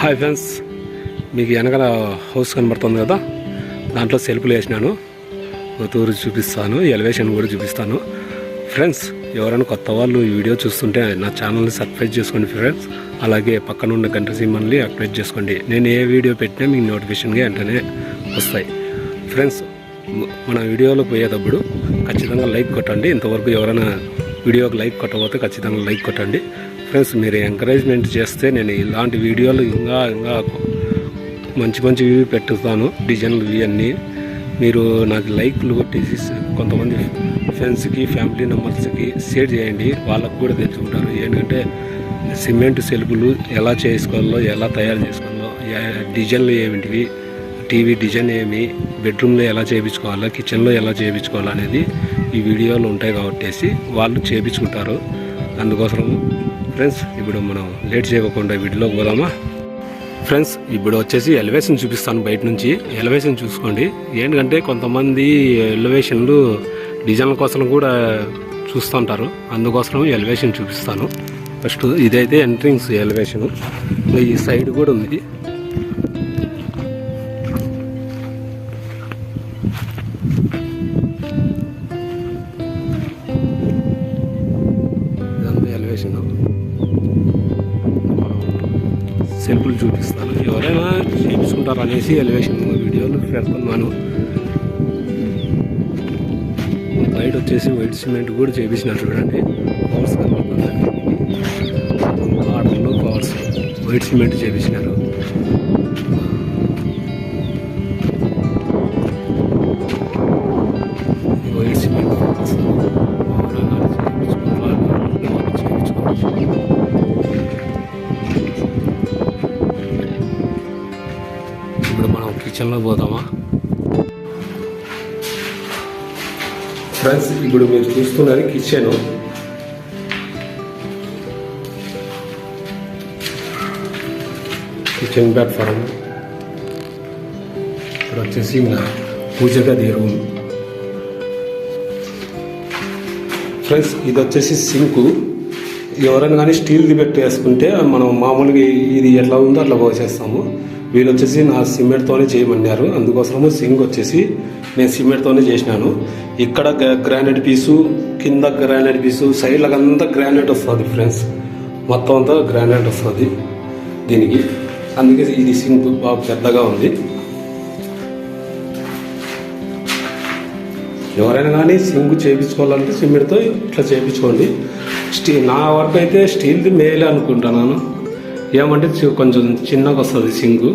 Hi friends మీకు వెనకాల house కనబడుతుంది కదా? దాంట్లో సెల్ఫ్లు వేసినాను. తూరు చూపిస్తాను ఎలివేషన్ కూడా చూపిస్తాను. ఫ్రెండ్స్ ఎవరైనా కొత్త వాళ్ళు ఈ వీడియో చూస్తుంటే నా ఛానల్ని సబ్స్క్రైబ్ చేసుకోండి ఫ్రెండ్స్. అలాగే పక్కన ఉన్న గంట సిమ్మల్ని యాక్టివేట్ చేసుకోండి. నేను ఏ వీడియో పెట్టినా మీకు నోటిఫికేషన్గా వెంటనే వస్తాయి. ఫ్రెండ్స్ మన వీడియోలో పోయేటప్పుడు ఖచ్చితంగా లైక్ కొట్టండి. ఇంతవరకు ఎవరైనా వీడియోకి లైక్ కొట్టకపోతే ఖచ్చితంగా లైక్ కొట్టండి. ఫ్రెండ్స్ మీరు ఎంకరేజ్మెంట్ చేస్తే నేను ఇలాంటి వీడియోలు ఇంకా ఇంకా మంచి మంచివి పెట్టుతాను డిజైన్లు ఇవన్నీ మీరు నాకు లైక్లు కొట్టేసి కొంతమంది ఫ్రెండ్స్కి ఫ్యామిలీ మెంబర్స్కి షేర్ చేయండి వాళ్ళకు కూడా తెచ్చుకుంటారు ఏంటంటే సిమెంట్ సెలుపులు ఎలా చేసుకోవాలో ఎలా తయారు చేసుకోవాలో ఏ- డిజైన్లు ఏమిటివి టీవీ డిజైన్ ఏమి బెడ్రూమ్లో ఎలా చేయించుకోవాలా కిచెన్లో ఎలా చేయించుకోవాలా అనేది ఈ వీడియోలు ఉంటాయి కాబట్టి వాళ్ళు చేయించుకుంటారు. అందుకోసం ఫ్రెండ్స్ ఇప్పుడు మనం లేట్ చేయకుండా వీటిలోకి పోదామా? ఫ్రెండ్స్ ఇప్పుడు వచ్చేసి ఎలివేషన్ చూపిస్తాను బయట నుంచి. ఎలివేషన్ చూసుకోండి. ఏంటంటే కొంతమంది ఎలివేషన్లు డిజైన్ల కోసం కూడా చూస్తుంటారు. అందుకోసం ఎలివేషన్ చూపిస్తాను. ఫస్ట్ ఇదైతే ఎంట్రింగ్స్ ఎలివేషన్ ఈ సైడ్ కూడా ఉంది. చేయించుకుంటారు అనేసి ఎలివేషన్ వీడియోలు పెడుతున్నాను బయట వచ్చేసి వైట్ సిమెంట్ కూడా చేయించినారు చూడండి పవర్స్ కనబడుతుంది ఆర్డర్లో పవర్స్ వైట్ సిమెంట్ చేపించినారు ఫ్రెండ్స్ ఇప్పుడు మీరు చూస్తున్నది కిచెన్ కిచెన్ ప్లాట్ఫామ్ ఇక్కడ వచ్చేసి నా పూజ గది రూమ్ ఫ్రెండ్స్ ఇది వచ్చేసి సింకు ఎవరైనా కానీ స్టీల్ది పెట్టి వేసుకుంటే మనం మామూలుగా ఇది ఎట్లా ఉందో అట్లా పోసేస్తాము. వీళ్ళు వచ్చేసి నా సిమెంట్తోనే చేయమన్నారు. అందుకోసము సింగ్ వచ్చేసి నేను సిమెంట్తోనే చేసినాను. ఇక్కడ గ్రానైట్ పీసు కింద గ్రానైట్ పీసు సైడ్లకు అంతా గ్రానైట్ వస్తుంది ఫ్రెండ్స్. మొత్తం అంతా గ్రానైట్ వస్తుంది దీనికి. అందుకే ఇది సింక్ బాగా పెద్దగా ఉంది. ఎవరైనా కానీ సింక్ చేయించుకోవాలంటే సిమెంట్తో ఇట్లా చేయించుకోండి స్టీల్ నా వరకు అయితే స్టీల్ది మేలే అనుకుంటున్నాను ఏమంటే కొంచెం చిన్నగా వస్తుంది సింగు.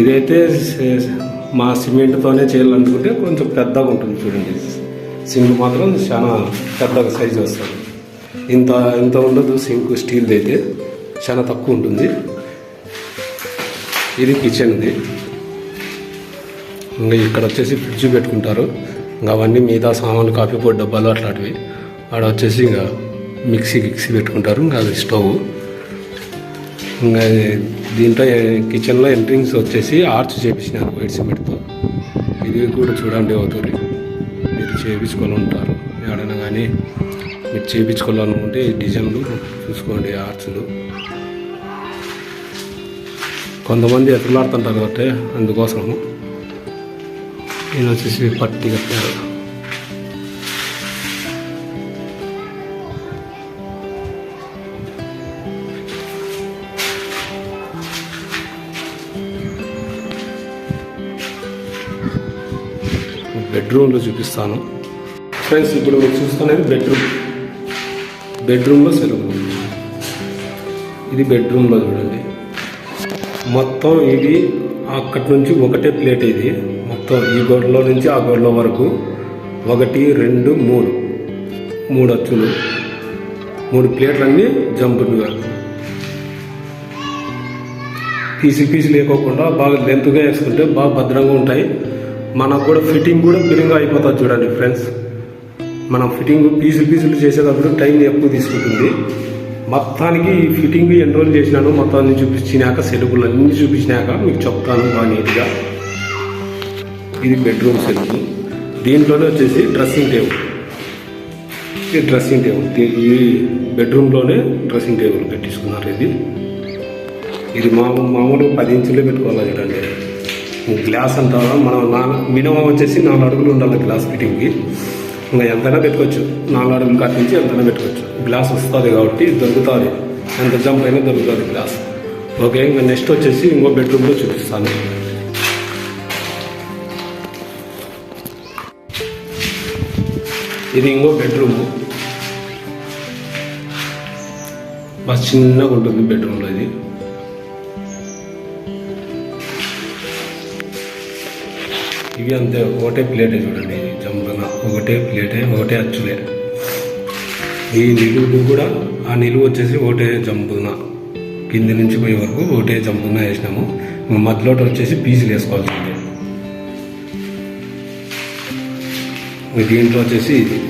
ఇదైతే మా సిమెంట్తోనే చేయాలనుకుంటే కొంచెం పెద్దగా ఉంటుంది చూడండి. సింక్ మాత్రం చాలా పెద్దగా సైజు వస్తుంది. ఇంత ఇంత ఉండదు సింక్ స్టీల్ది అయితే చాలా తక్కువ ఉంటుంది. ఇది కిచెన్ది ఇంకా ఇక్కడ వచ్చేసి ఫ్రిడ్జ్ పెట్టుకుంటారు. ఇంకా అవన్నీ మిగతా సామాన్లు కాఫీ పొడి డబ్బాలు అట్లాంటివి. ఆడ వచ్చేసి ఇంకా మిక్సీ గిక్సీ పెట్టుకుంటారు. ఇంకా అది స్టవ్. ఇంకా దీంట్లో కిచెన్లో ఎంట్రింగ్స్ వచ్చేసి ఆర్చ్ చేపించినారు వైట్ సిమెంట్తో. ఇది కూడా చూడండి అవుతుంది మీరు చేయించుకొని ఉంటారు ఎక్కడైనా కానీ మీరు చేయించుకోవాలనుకుంటే ఈ డిజైన్లు చూసుకోండి ఆర్చ్లు. కొంతమంది ఎత్తులాడుతుంటారు కాబట్టి అందుకోసము. నేను వచ్చేసి పట్టి కట్టారు బెడ్రూమ్లో చూపిస్తాను. ఫ్రెండ్స్ ఇప్పుడు మీరు చూస్తున్నది బెడ్రూమ్ బెడ్రూమ్లో సెలవు. ఇది బెడ్రూమ్లో చూడండి. మొత్తం ఇది అక్కడి నుంచి ఒకటే ప్లేట్ ఇది. మొత్తం ఈ గోడలో నుంచి ఆ గోడలో వరకు ఒకటి రెండు మూడు. మూడు అచ్చులు. మూడు ప్లేట్లన్నీ జంపులుగా పీసు పీసు లేకోకుండా బాగా లెంత్గా వేసుకుంటే బాగా భద్రంగా ఉంటాయి. మనకు కూడా ఫిట్టింగ్ కూడా బిరిగా అయిపోతుంది చూడండి ఫ్రెండ్స్. మనం ఫిట్టింగ్ పీసులు పీసులు చేసేటప్పుడు టైం ఎక్కువ తీసుకుంటుంది. మొత్తానికి ఈ ఫిట్టింగ్ ఎన్ని రోజులు చేసినాను మొత్తం అన్ని చూపించినాక సెలుపులు అన్నీ చూపించినాక మీకు చెప్తాను బాగా నీట్గా. ఇది బెడ్రూమ్ సెల్ఫ్ దీంట్లోనే వచ్చేసి డ్రెస్సింగ్ టేబుల్ ఇది డ్రెస్సింగ్ టేబుల్ ఈ బెడ్రూమ్లోనే డ్రెస్సింగ్ టేబుల్ పెట్టించుకున్నారు ఇది. ఇది మామూలు మామూలు పది ఇంచులే పెట్టుకోవాలి చూడండి గ్లాస్ అంటారా మనం నాలుగు మినిమం వచ్చేసి నాలుగు అడుగులు ఉండాలి గ్లాస్ ఫిట్టింగ్కి ఇంకా ఎంతైనా పెట్టుకోవచ్చు. నాలుగు అడుగులు కట్టించి నుంచి ఎంతైనా పెట్టుకోవచ్చు. గ్లాస్ వస్తుంది కాబట్టి దొరుకుతుంది. ఎంత జంప్ అయినా దొరుకుతుంది గ్లాస్ ఓకే ఇంకా నెక్స్ట్ వచ్చేసి ఇంకో బెడ్రూమ్లో చూపిస్తాను. ఇది ఇంకో బెడ్రూమ్ బస్ చిన్నగా ఉంటుంది బెడ్రూమ్లో ఇది. ఇవి అంతే ఒకటే ప్లేటే చూడండి. జంపన ఒకటే ప్లేటే ఒకటే అచ్చులే. ఈ నిలువు కూడా ఆ నిలువు వచ్చేసి ఒకటే జంపున కింది నుంచి పోయే వరకు ఒకటే జంపున వేసినాము. మధ్యలో వచ్చేసి పీసులు వేసుకోవాలి దీంట్లో వచ్చేసి ఇది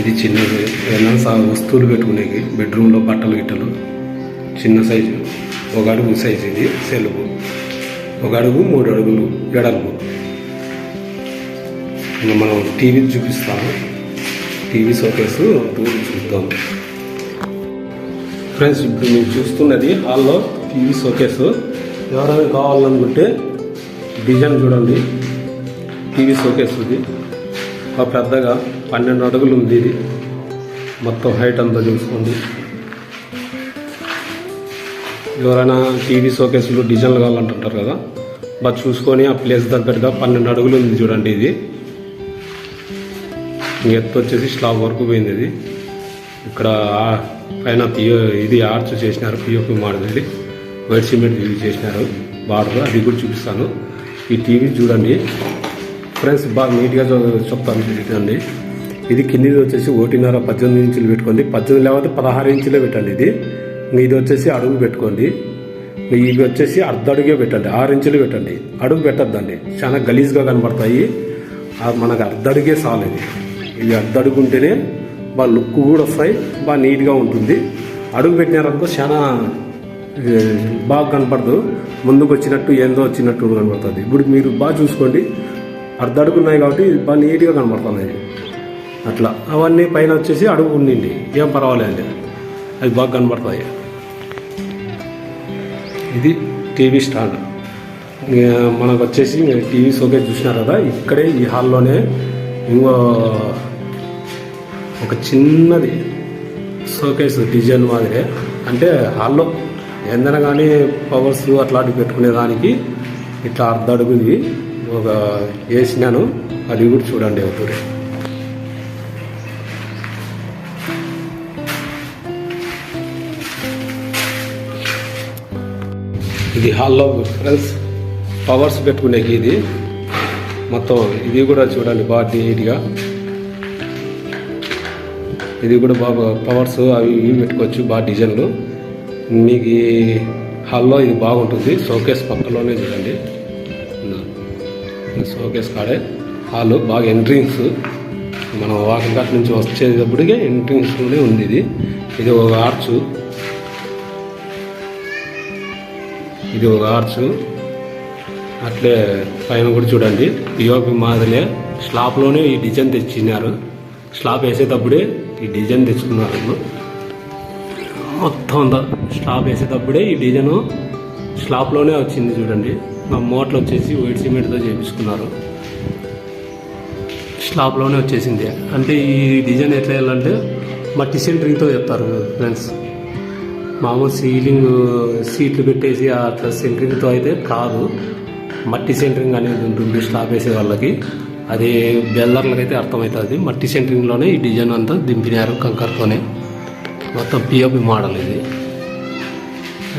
ఇది చిన్నది ఏదైనా వస్తువులు పెట్టుకునేకి బెడ్రూమ్లో బట్టలు గిట్టలు. చిన్న సైజు. ఒక అడుగు సైజు ఇది సెల్ఫ్ ఒక అడుగు మూడు అడుగులు ఎడలు మనం టీవీ చూపిస్తాము. టీవీ షోకేస్ దూరం చూద్దాం. ఫ్రెండ్స్ ఇప్పుడు మీరు చూస్తున్నది హాల్లో టీవీ షోకేస్. ఎవరైనా కావాలనుకుంటే డిజైన్ చూడండి. టీవీ షోకేస్ ఇది పెద్దగా పన్నెండు అడుగులు ఉంది ఇది. మొత్తం హైట్ అంతా చూసుకోండి. ఎవరైనా టీవీ షోకేసులు డిజైన్లు కావాలంటుంటారు కదా బాగా చూసుకొని ఆ ప్లేస్ తగ్గట్టుగా పన్నెండు అడుగులు ఉంది చూడండి ఇది. ఎత్తు వచ్చేసి స్లాబ్ వరకు పోయింది ఇది. ఇక్కడ పైన పియో ఇది ఆర్చ్ చేసినారు పిఓపి మోడల్ ఇది. వైట్ సిమెంట్ యూజ్ చేసినారు బార్డర్ అది కూడా చూపిస్తాను. ఈ టీవీ చూడండి. ఫ్రెండ్స్ బాగా నీట్గా చెప్తాను చూడండి. ఇది కిందిది వచ్చేసి ఒకటిన్నర పద్దెనిమిది ఇంచులు పెట్టుకోండి. పద్దెనిమిది లేకపోతే పదహారు ఇంచులే పెట్టండి ఇది. ఇంక ఇది వచ్చేసి అడుగు పెట్టుకోండి. ఇంక ఇవి వచ్చేసి అర్ధ అడుగే పెట్టండి. ఆరు ఇంచులు పెట్టండి. అడుగు పెట్టద్దండి. చాలా గలీజ్గా కనబడతాయి మనకు అర్ధ అడుగే చాలు ఇది. ఇది అర్ధ అడుగు ఉంటేనే బాగా లుక్ కూడా వస్తాయి బాగా నీట్గా ఉంటుంది. అడుగు పెట్టినారనుకో చాలా బాగా కనపడదు. ముందుకు వచ్చినట్టు ఏందో వచ్చినట్టు కనపడుతుంది. ఇప్పుడు మీరు బాగా చూసుకోండి. అర్ధడుకున్నాయి కాబట్టి బాగా నీట్గా కనబడుతున్నాయి. అట్లా. అవన్నీ పైన వచ్చేసి అడుగు ఉండింది. ఏం పర్వాలేదు అది బాగా కనబడతాయి ఇది టీవీ స్టాండ్. మనకు వచ్చేసి టీవీ షోకేస్ చూసినారు కదా ఇక్కడే ఈ హాల్లోనే ఇంకో ఒక చిన్నది షోకేస్ డిజైన్ మాదిరే. అంటే హాల్లో ఏందన కానీ పవర్స్ అట్లాంటివి పెట్టుకునే దానికి ఇట్లా అర్ధ అడుగుది ఒక వేసినాను అది కూడా చూడండి ఒకటి. ఇది హాల్లో ఫ్రెండ్స్ పవర్స్ పెట్టుకునేకి ఇది మొత్తం ఇది కూడా చూడండి బాగా నీట్గా. ఇది కూడా బాగా పవర్స్ అవి ఇవి పెట్టుకోవచ్చు బాగా డిజైన్లు. మీకు హాల్లో ఇది బాగుంటుంది షోకేస్ పక్కలోనే చూడండి. షోకేస్ కాడే హాల్ బాగా ఎంట్రింగ్స్ మనం వాకింగ్ కాట్ నుంచి వచ్చేటప్పటికే ఎంట్రింగ్స్లోనే ఉంది ఇది ఇది ఒక ఆర్చ్. ఇది ఒక ఆర్చ్. అట్లే పైన కూడా చూడండి. పిఓపి మాదిలే స్లాబ్లోనే ఈ డిజైన్ తెచ్చినారు. స్లాబ్ వేసేటప్పుడే ఈ డిజైన్ తెచ్చుకున్నారు. మొత్తం అంతా స్లాబ్ వేసేటప్పుడే ఈ డిజైన్ స్లాబ్లోనే వచ్చింది చూడండి. మా మోటార్ వచ్చేసి వైట్ సిమెంట్తో చేయించుకున్నారు. స్లాబ్లోనే వచ్చేసింది. అంటే ఈ డిజైన్ ఎట్లా వెళ్ళాలంటే మట్టి సెంటరింగ్తో చెప్తారు ఫ్రెండ్స్. మామూలు సీలింగ్ సీట్లు పెట్టేసి అట్లా సెంటరింగ్తో అయితే కాదు. మట్టి సెంటరింగ్ అనేది ఉంటుంది స్లాబ్ వేసే వాళ్ళకి. అది బెల్లర్లకి అయితే అర్థమవుతుంది. మట్టి సెంటరింగ్లోనే ఈ డిజైన్ అంతా దింపినారు కంకర్తోనే. మొత్తం పిఓపి మోడల్ ఇది.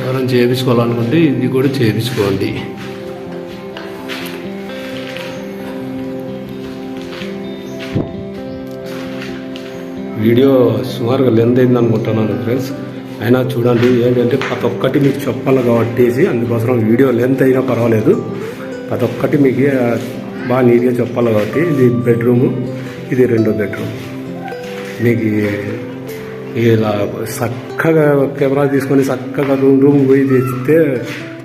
ఎవరైనా చేయించుకోవాలనుకుంటే ఇది కూడా చేయించుకోండి. వీడియో సుమారుగా లెంత్ అయింది అనుకుంటున్నాను ఫ్రెండ్స్ అయినా చూడండి ఏంటంటే ప్రతి ఒక్కటి మీకు చెప్పాలి కాబట్టి అందుకోసం వీడియో లెంత్ అయినా పర్వాలేదు. ప్రతి ఒక్కటి మీకు బాగా నీట్గా చెప్పాలి కాబట్టి ఇది బెడ్రూము ఇది రెండో బెడ్రూమ్ మీకు ఇలా చక్కగా కెమెరా తీసుకొని చక్కగా రూమ్ రూమ్ పోయి తెచ్చితే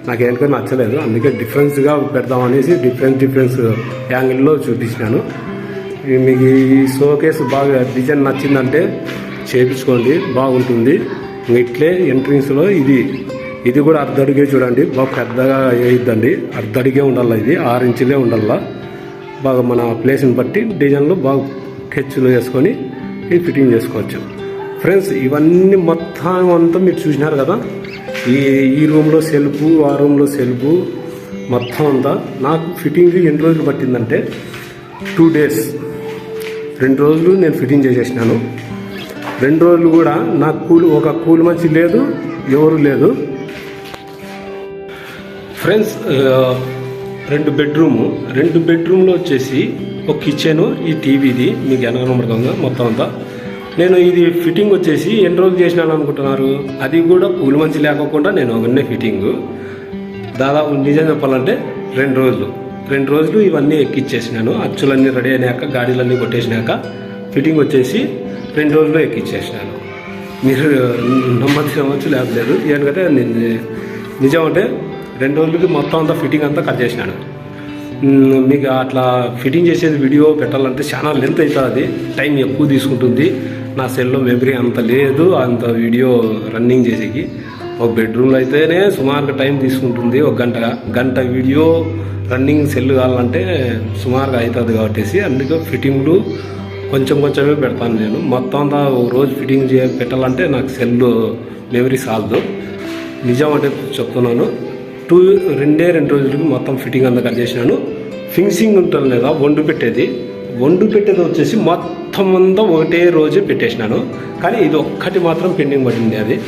నాకు ఏంటో నచ్చలేదు. అందుకే డిఫరెన్స్గా పెడదామనేసి డిఫరెన్స్ డిఫరెన్స్ యాంగిల్లో చూపించినాను. మీకు ఈ షోకేస్ బాగా డిజైన్ నచ్చిందంటే చేపించుకోండి బాగుంటుంది. ఇట్లే ఎంట్రన్స్లో ఇది ఇది కూడా అర్ధడిగే చూడండి. బాగా పెద్దగా వేయద్దండి. అర్ధడిగే ఉండాలి ఇది ఆరు ఇంచులే ఉండాల. బాగా మన ప్లేస్ని బట్టి డిజైన్లు బాగా కెచ్చులు వేసుకొని ఇది ఫిట్టింగ్ చేసుకోవచ్చు. ఫ్రెండ్స్ ఇవన్నీ మొత్తం అంతా మీరు చూసినారు కదా? ఈ ఈ రూమ్లో సెల్ఫ్ ఆ రూమ్లో సెల్ఫ్ మొత్తం అంతా. నాకు ఫిట్టింగ్ ఎన్ని రోజులు పట్టిందంటే టూ డేస్. రెండు రోజులు నేను ఫిట్టింగ్ చేసేసినాను. రెండు రోజులు కూడా నాకు కూలి ఒక కూలి మంచి లేదు ఎవరు లేదు. ఫ్రెండ్స్ రెండు బెడ్రూము. రెండు బెడ్రూమ్లో వచ్చేసి ఒక కిచెను ఈ టీవీది మీకు వెనక కనబడుతుందా మొత్తం అంతా. నేను ఇది ఫిట్టింగ్ వచ్చేసి ఎన్ని రోజులు చేసినాను అనుకుంటున్నారు? అది కూడా కూలి మంచి లేకోకుండా నేను ఒకనే ఫిట్టింగ్. దాదాపు నిజం చెప్పాలంటే రెండు రోజులు. రెండు రోజులు ఇవన్నీ ఎక్కిచ్చేసినాను. అచ్చులన్నీ రెడీ అయినాక గాడీలన్నీ కొట్టేసినాక ఫిట్టింగ్ వచ్చేసి రెండు రోజులు ఎక్కిచ్చేసినాను. మీరు నమ్మచ్చు నమ్మచ్చు లేకపోలేదు ఎందుకంటే నేను నిజం అంటే రెండు రోజులకి మొత్తం అంతా ఫిట్టింగ్ అంతా కట్ చేసినాను. మీకు అట్లా ఫిట్టింగ్ చేసేది వీడియో పెట్టాలంటే చాలా లెంత్ అవుతుంది. టైం ఎక్కువ తీసుకుంటుంది. నా సెల్లో మెమరీ అంత లేదు అంత వీడియో రన్నింగ్ చేసేకి. ఒక బెడ్రూమ్లో అయితేనే సుమారుగా టైం తీసుకుంటుంది. ఒక గంట గంట వీడియో రన్నింగ్ సెల్ కావాలంటే సుమారుగా అవుతుంది కాబట్టి అందుకే ఫిట్టింగ్లు కొంచెం కొంచెమే పెడతాను నేను. మొత్తం అంతా ఒక రోజు ఫిట్టింగ్ చే పెట్టాలంటే నాకు సెల్ మెమరీ సాలదు. నిజం అంటే చెప్తున్నాను. టూ రెండే రెండు రోజులకి మొత్తం ఫిట్టింగ్ అంతా కట్ చేసినాను. ఫినిషింగ్ ఉంటుంది లేదా వండు పెట్టేది. వండు పెట్టేది వచ్చేసి మొత్తం అంతా ఒకటే రోజు పెట్టేసినాను. కానీ ఇది ఒక్కటి మాత్రం పెండింగ్ పడింది అది.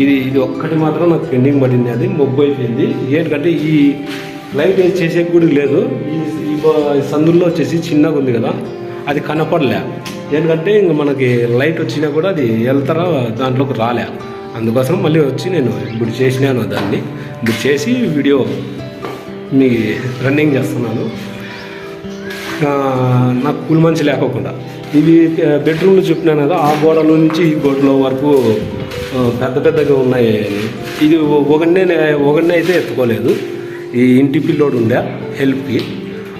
ఇది ఇది ఒక్కటి మాత్రం నాకు పెండింగ్ పడింది అది. మొగ్గు అయిపోయింది. ఏంటంటే ఈ లైట్ వేసి చేసే కూడా లేదు. ఈ సందుల్లో వచ్చేసి చిన్నగా ఉంది కదా అది కనపడలే. ఎందుకంటే ఇంక మనకి లైట్ వచ్చినా కూడా అది వెళ్తారా దాంట్లోకి రాలే. అందుకోసం మళ్ళీ వచ్చి నేను ఇప్పుడు చేసినాను దాన్ని. ఇప్పుడు చేసి వీడియో మీ రన్నింగ్ చేస్తున్నాను. నాకు కూల్ మంచి లేకోకుండా. ఇవి బెడ్రూమ్లో చెప్పినాను కదా ఆ గోడల నుంచి ఈ గోడల వరకు పెద్ద పెద్దగా ఉన్నాయి ఇది ఒకనే ఒకనే అయితే ఎత్తుకోలేదు. ఈ ఇంటి పిల్లోడు ఉండే హెల్ప్కి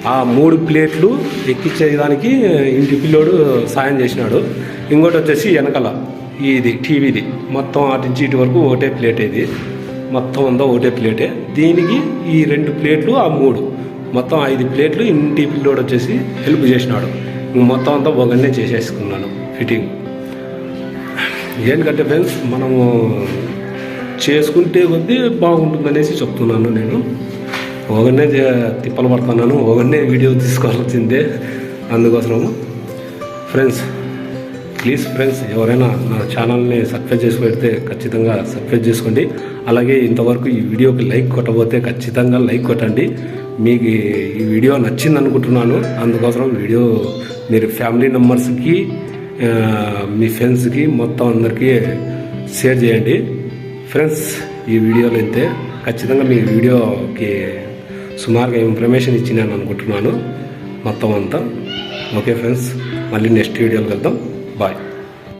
ఆ మూడు ప్లేట్లు ఎక్కించేదానికి ఇంటి పిల్లోడు సాయం చేసినాడు. ఇంకోటి వచ్చేసి వెనకల ఇది టీవీది. మొత్తం అటు నుంచి ఇటు వరకు ఒకటే ప్లేట్ ఇది. మొత్తం అంతా ఒకటే ప్లేటే. దీనికి ఈ రెండు ప్లేట్లు ఆ మూడు. మొత్తం ఐదు ప్లేట్లు ఇంటి పిల్లోడు వచ్చేసి హెల్ప్ చేసినాడు. ఇంక మొత్తం అంతా ఒకనే చేసేసుకున్నాను ఫిట్టింగ్ ఏంటంటే ఫ్రెండ్స్ మనము చేసుకుంటే కొద్దీ బాగుంటుందనేసి చెప్తున్నాను నేను. ఒకనే తిప్పలు పడుతున్నాను. ఒకనే వీడియో తీసుకోవాల్సిందే. అందుకోసము ఫ్రెండ్స్ ప్లీజ్ ఫ్రెండ్స్ ఎవరైనా నా ఛానల్ని సబ్స్క్రైబ్ చేసి పెడితే ఖచ్చితంగా సబ్స్క్రైబ్ చేసుకోండి. అలాగే ఇంతవరకు ఈ వీడియోకి లైక్ కొట్టబోతే ఖచ్చితంగా లైక్ కొట్టండి. మీకు ఈ వీడియో నచ్చింది అనుకుంటున్నాను అందుకోసం వీడియో మీరు ఫ్యామిలీ మెంబర్స్కి మీ ఫ్రెండ్స్కి మొత్తం అందరికీ షేర్ చేయండి. ఫ్రెండ్స్ ఈ వీడియోలు అయితే ఖచ్చితంగా మీ వీడియోకి సుమారుగా ఇన్ఫర్మేషన్ ఇచ్చినాను అనుకుంటున్నాను. మొత్తం అంతా. ఓకే ఫ్రెండ్స్ మళ్ళీ నెక్స్ట్ వీడియోకి వెళ్దాం బాయ్